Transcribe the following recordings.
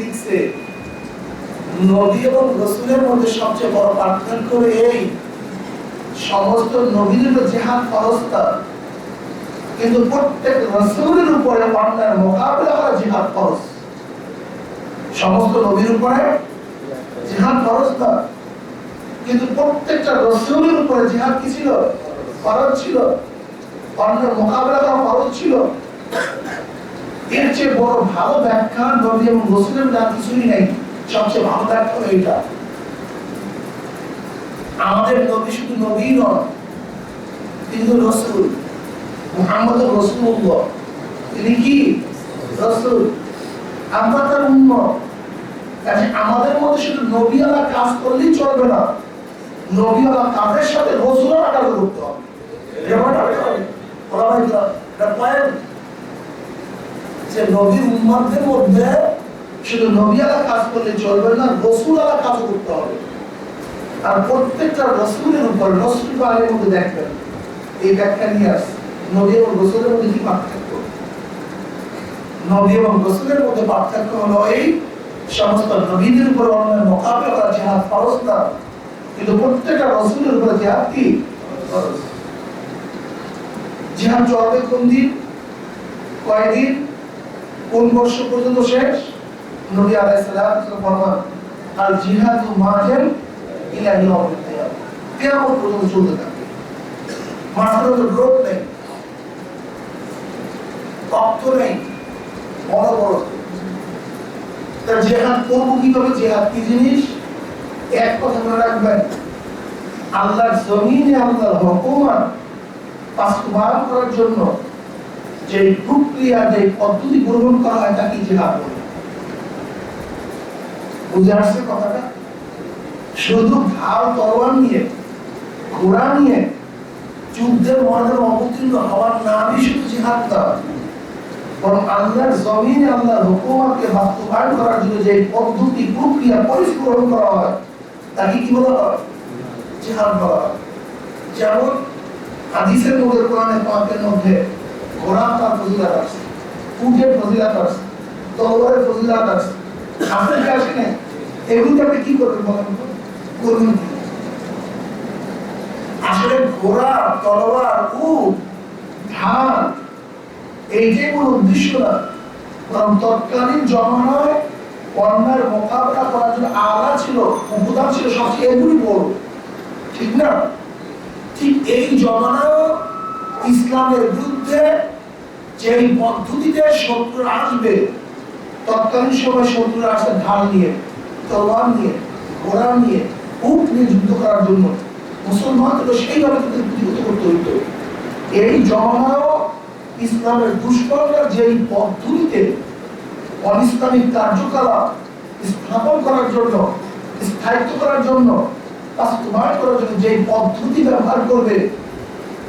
লিখছে, নবী এবং রসুলের মধ্যে সবচেয়ে বড় পার্থক্য এই, সমস্ত নবীদের জেহাদ ফরস্তা কিন্তু প্রত্যেক রসুলের উপরে অন্যের মোকাবেলা করা জিহাদ ফরজ। সমস্ত নবীর উপরে জিহাদ ফরজ কিন্তু প্রত্যেকটা রসুলের উপরে জিহাদ কি ছিল? ফরজ ছিল। অন্যের মোকাবেলা করা ফরজ ছিল। এর চেয়ে বড় ভালো ব্যাখ্যা নবী এবং রসুলের যা কিছুই নেই সবচেয়ে ভালো ব্যাখ্যা হলো এইটা আমাদের নবী শুধু নবী নন তিনি তো রসুল মুহাম্মদ রসুল্লাহ তিনি কি? রসুল। আমরা তার উন্মত কাজে আমাদের মধ্যে শুধু নবীওয়ালা কাজ করলেই চলবে না। নবীওয়ালা কাজের সাথে রসুলের কাজ করতে হবে এটা এটা পয়েন্ট যে নবীর উম্মাদের মধ্যে শুধু নবীওয়ালা কাজ করলে চলবে না রসুলালা কাজ করতে হবে। আর প্রত্যেকটা রসুলের উপর, রসুল বাণীর মধ্যে দেখবেন, এই ব্যাখ্যা নিয়ে আস নবী এবং রসুলের মধ্যে কি পার্থক্য? নবী এবং রসুলের মধ্যে পার্থক্য হলো এই, সমস্ত নবীদের উপর অন্যের মোকাবেলা করা জেহাদ, ফরজ না। কিন্তু প্রত্যেকটা রসুলের উপর জেহাদ কি? ফরজ। জেহাদ চলবে কোন দিন? কয়দিন? কোন বর্ষ পর্যন্ত শেষ? নবী আলাইহিস সালাম ফরমান আল জিহাদু মাজাল ইলা ইয়াউমিল কিয়ামah কিয়ামত পর্যন্ত চলতে থাকবে। মাঝখানে তো গ্রোথ নেই তথ্য নেই, বড় বড়। তা জেহাদ করব কীভাবে? জেহাদ কি জিনিস? এক কথা মনে রাখবেন, আল্লাহর জমিনে আল্লাহর হুকুমান বাস্তবায়ন করার জন্য যে প্রক্রিয়া, যে পদ্ধতি গ্রহণ করা হয় তাকে জেহাদ বলে বুঝে আসছে কথাটা? শুধু ঢাল তরোয়ার নিয়ে, ঘোড়া নিয়ে যুদ্ধের ময়দানে অবতীর্ণ হওয়ার নামই শুধু জিহাদ না, বরং আল্লাহর জমিনে বাস্তবায়ন করার জন্য যে পদ্ধতি, প্রক্রিয়া পরিষ্করণ করা হয়, তাকে কি বলা হয়? জিহাদ হয়। যেমন হাদিসের মধ্যে কোরআনে পাকের মধ্যে তার ফজিলাত আছে, উটের ফজিলাত আছে তলোয়ারের ফজিলাত আছে। কি আপনি কি করবেন বলেন করবেন আসলে ঘোড়া তলোয়ার, উট, ধান কোনো উদ্দেশ্য না, বরং তৎকালীন জমানায় অন্যায়ের মোকাবেলা করার জন্য আলা ছিল উপাদান ছিল সবচেয়ে এগুলি বড়। ঠিক না? ঠিক এই জমানায়ও ইসলামের বিরুদ্ধে যেই পদ্ধতিতে শত্রু আসবে, তৎকালীন সময় শত্রুরা আসে ঢাল নিয়ে, তলোয়ার নিয়ে, ঘোড়া নিয়ে উট নিয়ে যুদ্ধ করার জন্য। মুসলমানদেরকে সেইভাবে তাদের প্রতিহত করতে হইতো। এই জমানায়ও ইসলামের দুষ্কর্মের যেই পদ্ধতিতে অনিসলামিক কার্যকলাপ স্থাপন করার জন্য, স্থায়িত্ব করার জন্য, বাস্তবায়ন করার জন্য যে পদ্ধতি ব্যবহার করবে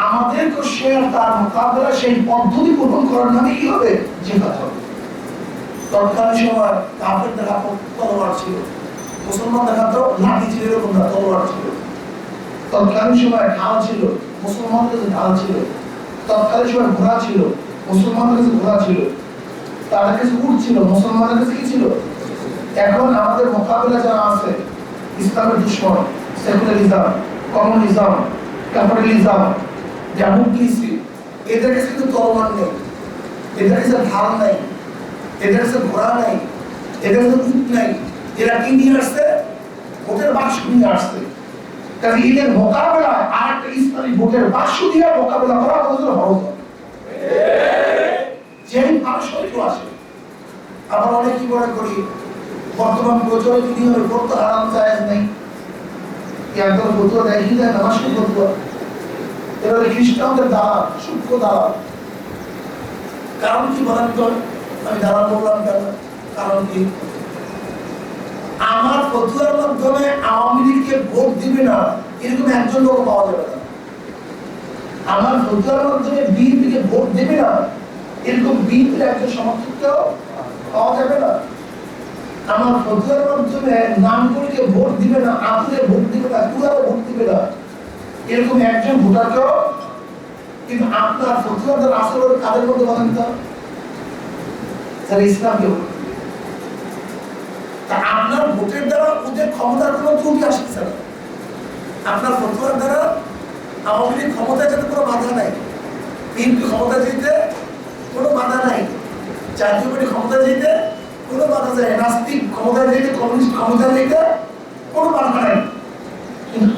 আমাদেরকে সে তার মোকাবেলা সেই পদ্ধতি গ্রহণ করার নামে কি হবে জেহাদ হবে তৎকালীন সময় কাপড় দেখা তলোয়ার ছিল। মুসলমান দেখা তো লাঠি ছিল, এরকম না, তলোয়ার ছিল। তৎকালীন সময় ঢাল ছিল, মুসলমানদের কাছে ঢাল ছিল। তৎকালীন সময় ঘোড়া ছিল, মুসলমানদের কাছে ঘোড়া ছিল। তাদের কাছে উট ছিল, মুসলমানদের কাছে কি ছিল? এখন আমাদের মোকাবিলা যারা আছে, ইসলামের দুশ্মন, সেকুলারিজম, কমিউনিজম, ক্যাপিটালিজম ডেমোক্রেসি এদের কাছে কিন্তু তরবার নেই, এদের কাছে ঢাল নাই, এদের কাছে ঘোড়া নাই, এদের কাছে উট নাই। এরা কি নিয়ে আসছে? ভোটের বাক্স নিয়ে আসছে। কাজে এদের মোকাবেলায় আর একটা ইসলামী ভোটের বাক্স দিয়ে মোকাবেলা করা আমাদের হবে। যেই শত্রু আসে, আমরা অনেকেই মনে করি, বর্তমান প্রচলিত নিয়মের করতে আরাম জায়েজ নেই। একদম ফতুয়া দেয় কি নামাজ ফতুয়া এবারে খ্রিস্টানদের দ্বারা সূক্ষ্ম দ্বারা কারণ কি বলেন তো? আমি দ্বারা বললাম কেন? কারণ কি? আমার ফতুয়ার মাধ্যমে আওয়ামী লীগকে ভোট দিবে না, এরকম একজন লোক পাওয়া যাবে না। আমার ফতুয়ার মাধ্যমে বিএনপিকে ভোট দেবে না, এরকম বিএনপির একজন সমর্থককেও পাওয়া যাবে না। আমার ফতুয়ার মাধ্যমে নামগুলিকে ভোট দিবে না আতুরে ভোট দিবে না কুড়াও ভোট দিবে না। এরকম একজন ভোটারকেও কিন্তু আপনার ফতুয়ার দ্বারা কাদের মধ্যে বলেন তো যারা ইসলামকে ভোট দিবে। মধ্যে ক্ষমতার কোনো ত্রুটি আসতেছে আপনার ফটোয়ার দ্বারা আওয়ামী লীগ ক্ষমতায় কোনো বাধা নাই। বিএনপি ক্ষমতা যেতে কোনো বাধা নাই। জাতীয় পার্টি ক্ষমতা যেতে কোনো বাধা যায়। নাস্তিক ক্ষমতা যেতে, কমিউনিস্ট ক্ষমতা যেতে কোনো বাধা নাই কিন্তু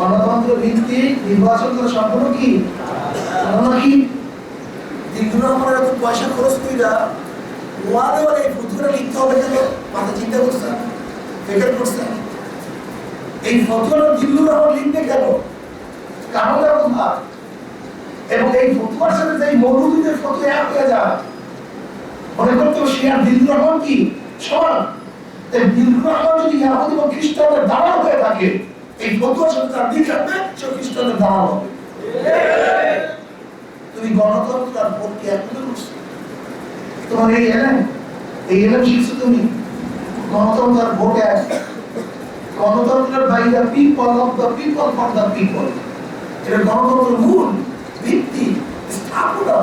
গণতন্ত্র ভিত্তিক নির্বাচন করা সম্পূর্ণ কি? হারাম কি? রহমানের এত পয়সা খরচ এই লিখতে হবে কেন মাথা চিন্তা এই ফতুয়াটা রহমান লিখতে কারণ কোথায়? এবং এই ফতুয়ার সাথে যে মৌলবীদের ফতোয়া এক হয়ে যায়, মনে করতে দিল্লুর রহমান কি? সমান। দিল্লুর রহমান যদি ইয়াহুদি এবং দালাল হয়ে থাকে এই ফতুয়ার সাথে তার দিন রাখবে, সে খ্রিস্টানদের দালাল হবে। তুমি গণতন্ত্র আর ভোটকে এক করে তোমার এই এলেন এই এলেন শিখছো তুমি? গণতন্ত্র আর ভোট এক। গণতন্ত্রের by the people of the people for the people এটা গণতন্ত্রের মূল ভিত্তি, স্থাপনা,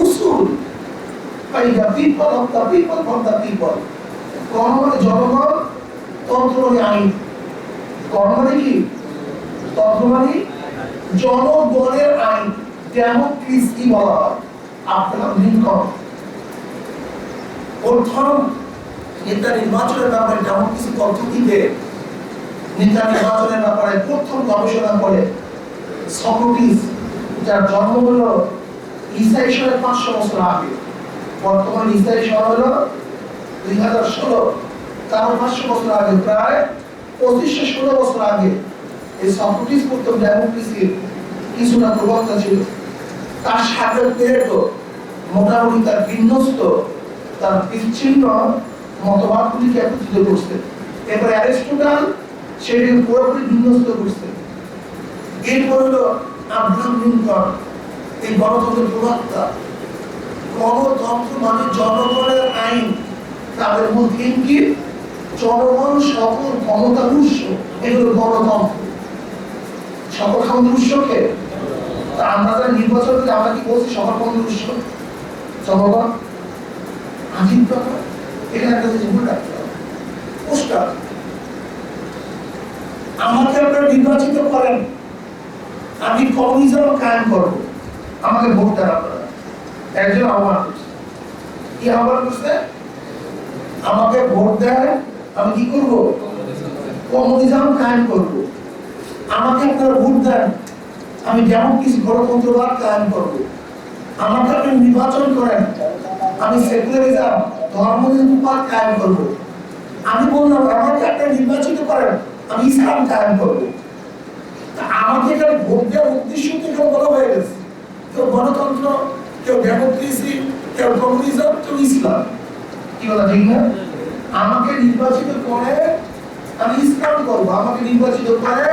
উসুল। By the people of the people for the people গণ মানে জনগণ, তন্ত্র আইন। গণ মানে কি? তন্ত্র মানে জনগণের আইন, ডেমোক্রেসি বলা হয়। আপনার লিঙ্কন প্রথম নেতা নির্বাচনের ব্যাপারে ডেমোক্রেসি পদ্ধতিতে নেতা নির্বাচনের ব্যাপারে প্রথম গবেষণা করে সক্রেটিস, যার জন্ম হলো ঈসা ঈশ্বরের পাঁচশো বছর আগে। বর্তমান ঈসা ঈশ্বর হলো দুই হাজার ষোলো। তার পাঁচশো বছর আগে, প্রায় পঁচিশশো ষোলো বছর আগে এই সক্রেটিস প্রথম ডেমোক্রেসির কিছুটা প্রবক্তা ছিল। তার সাথে প্লেটো মোটামুটি তার বিন্যস্ত, তার বিচ্ছিন্ন মতবাদগুলিকে একত্রিত করছে। এরপরে অ্যারিস্টোটাল সেটাকে পুরোপুরি বিন্যস্ত করছে। এরপর হলো আব্রাহাম লিঙ্কন, এই গণতন্ত্রের প্রবক্তা। গণতন্ত্র মানে জনগণের আইন। তাদের থিম কি? জনগণ সকল ক্ষমতার উৎস এগুলো গণতন্ত্র। সকল ক্ষমতার উৎসকে আমরা যারা নির্বাচন করি, আমরা কি বলছি সকল ক্ষমতার উৎস জনগণ এখানে একটা জিনিস রাখতে আমাকে আপনারা নির্বাচিত করেন। আমি কমিউনিজম কায়েম করব। আমাকে ভোট দেন আপনারা। একজন আহ্বান করছে। কি আহ্বান করছে? আমাকে ভোট দেন আমি কি করব? কমিউনিজম কায়েম করব। আমাকে আপনারা ভোট দেন। আমি ডেমোক্রেসি গণতন্ত্রবাদ কায়েম করব। আমাকে আপনি নির্বাচন করেন। আমি সেকুলারিজম ধর্মনিরপেক্ষবাদ কায়েম করব। আমি বললাম, আমাকে আপনি নির্বাচিত করেন। আমি ইসলাম কায়েম করব। আমাকে এখানে ভোট দেওয়ার উদ্দেশ্য এখানে বলা হয়ে গেছে? কেউ গণতন্ত্র, কেউ ডেমোক্রেসি, কেউ কমিউনিজম, কেউ ইসলাম। কি বলা ঠিক না? আমাকে নির্বাচিত করে, আমি ইসলাম করব, আমাকে নির্বাচিত করে,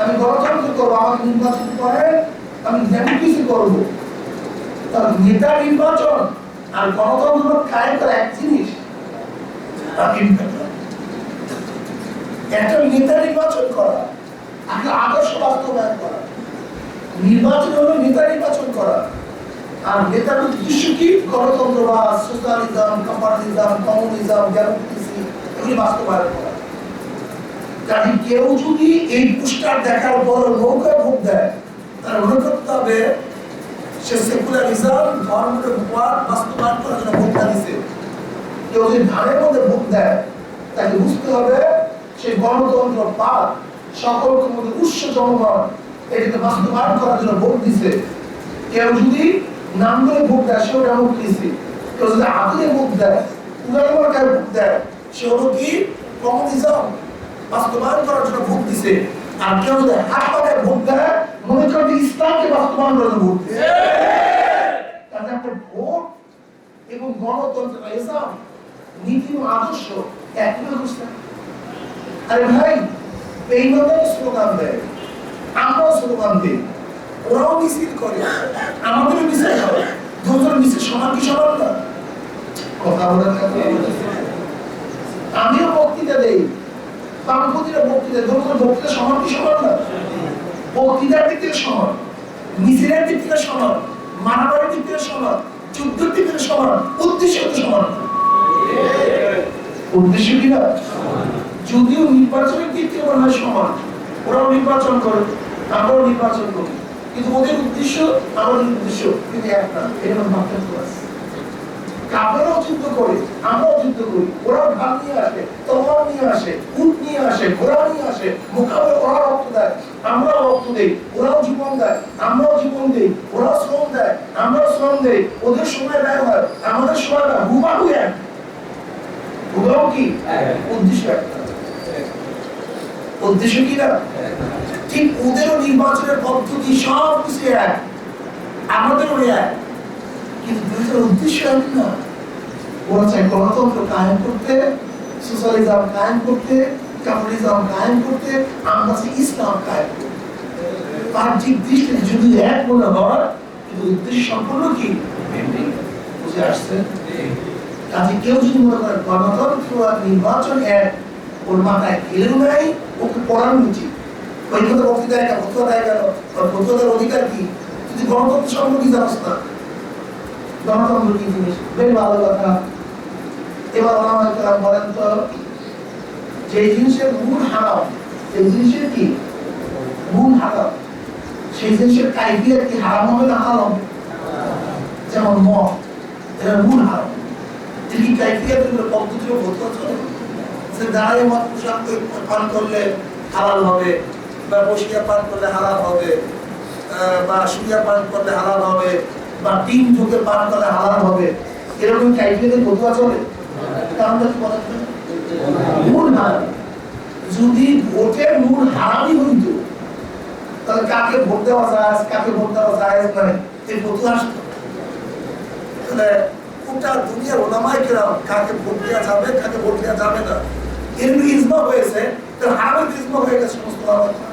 আমি গণতন্ত্র করব, আমাকে নির্বাচিত করে, আমি ডেমোক্রেসি করব। তার নেতা নির্বাচন আর গণতন্ত্র কায়েম করা এক জিনিস একটা নেতা নির্বাচন করা, একটা আদর্শ বাস্তবায়ন করা। নির্বাচন হলো নেতা নির্বাচন করা। আর নেতার উদ্দেশ্য কি? গণতন্ত্রবাদ সোশ্যালিজম, কম্পার্টিজম, কমিউনিজম, ডেমোক্রেসি, এগুলি বাস্তবায়ন করা। কেউ যদি এই পোস্টার দেখার পর নৌকা ভোগ দেয়, তার মনে করতে হবে সে সেকুলারিজম ধর্মের বাস্তবায়ন করার জন্য কেউ যদি ধানের মধ্যে ভোট দেয় তাকে বুঝতে হবে সে গণতন্ত্র পাপ সকল ক্ষমতার উৎস জনগণ, এটাকে বাস্তবায়ন করার জন্য ভোট দিছে। কেউ যদি নাম ধরে ভোট দেয়, সেও ডেমোক্রেসি কেউ যদি ভোট দেয় উগাল মার্কায় ভোট দেয়? সে হলো কি? কমিউনিজম। বাস্তবায়ন করার জন্য ভোট দিছে। আর কেউ যদি হাত ভোট দেয়, মনে করে যে ইসলামকে বাস্তবায়ন করার জন্য ভোট দিছে। তাহলে একটা ভোট এবং গণতন্ত্র ইসলাম নীতি ও আদর্শ একই আরে ভাই বেইমানরা স্লোগান দেয়। আমরাও স্লোগান দিই। ওরাও মিছিল করে আমাদেরও মিছিল করে দুজন মিছিল সমান কি সমান না কথা বলার আমিও বক্তৃতা দেই। বামপন্থীরা বক্তৃতা দুজন বক্তৃতা সমান কি সমান না বক্তৃতার দিক থেকে সমান মিছিলের দিক থেকে সমান মারামারির দিক থেকে সমান যুদ্ধের দিক থেকে সমান উদ্দেশ্য তো সমান উদ্দেশ্য কি না? যদিও নির্বাচনের দিক থেকে মনে হয় সমান ওরাও নির্বাচন করে আমরাও নির্বাচন করি কিন্তু ওদের উদ্দেশ্য আমাদের উদ্দেশ্য কিন্তু এক না এর মধ্যে পার্থক্য আছে। কাপড়ও যুদ্ধ করে আমরাও যুদ্ধ করি। ওরাও ঢাল নিয়ে আসে তলোয়ার নিয়ে আসে উট নিয়ে আসে ঘোড়া নিয়ে আসে মোকাবেলা ওরা রক্ত দেয়। আমরাও রক্ত দেই ওরাও জীবন দেয় আমরাও জীবন দেই ওরাও শ্রম দেয় আমরাও শ্রম দেই। ওদের সময় ব্যয় হয় আমাদের সময় ব্যয় হুবাহু এক। হুবাহু কি? উদ্দেশ্য একটা। উদ্দেশ্য কি না ঠিক ওদেরও নির্বাচনের পদ্ধতি সব কিছু এক। আমাদেরও এক। কিন্তু দুইটার উদ্দেশ্য এক না ওরা চায় গণতন্ত্র কায়েম করতে, সোশ্যালিজম কায়েম করতে ক্যাপিটালিজম কায়েম করতে, আমরা চাই ইসলাম কায়েম করতে। বাহ্যিক দৃষ্টিতে যদি এক মনে হয়, কিন্তু উদ্দেশ্য সম্পূর্ণ কি। বুঝে আসছে কাজে কেউ যদি মনে করে গণতন্ত্র আর নির্বাচন এক ওর মাথায় খেলেও নাই ওকে পড়ানো উচিত। ওই কথা বক্তৃতা একটা বক্তৃতা দেয় কেন ওর বক্তৃতার অধিকার কি? যদি গণতন্ত্র সম্পর্কে জানাস না? গণতন্ত্র কি জিনিস? বেশ ভালো কথা। এবার ওলামায়ে কেরাম বলেন তো, যে জিনিসের মূল হারাম সেই জিনিসের কি? মূল হারাম সেই জিনিসের কাইফিয়ত কি? হারাম হবে না হারাম? যেমন মদ এটা মূল হারাম। এটা কি কাইফিয়ত পদ্ধতির বলতে চলে যে মদ পোশাক পান করলে হালাল হবে, বা বসিয়া পান করলে হালাল হবে বা শুইয়া পান করলে হালাল হবে, বা ডিম ঢুকে পান করলে হালাল হবে, এরকম কাইফিয়তের বদুয়া চলে যদি ভোটের মূল হারামই হইত, তাহলে কাকে ভোট দেওয়া যায়, কাকে ভোট দেওয়া যায় নাই এই বদুয়া তাহলে গোটা দুনিয়ার ওলামাই কেরাম কাকে ভোট দেওয়া যাবে, কাকে ভোট দেওয়া যাবে না। এর ইজমা হয়েছে তার হারামের ইজমা হয়ে গেছে সমস্ত ওলামাই কেরাম।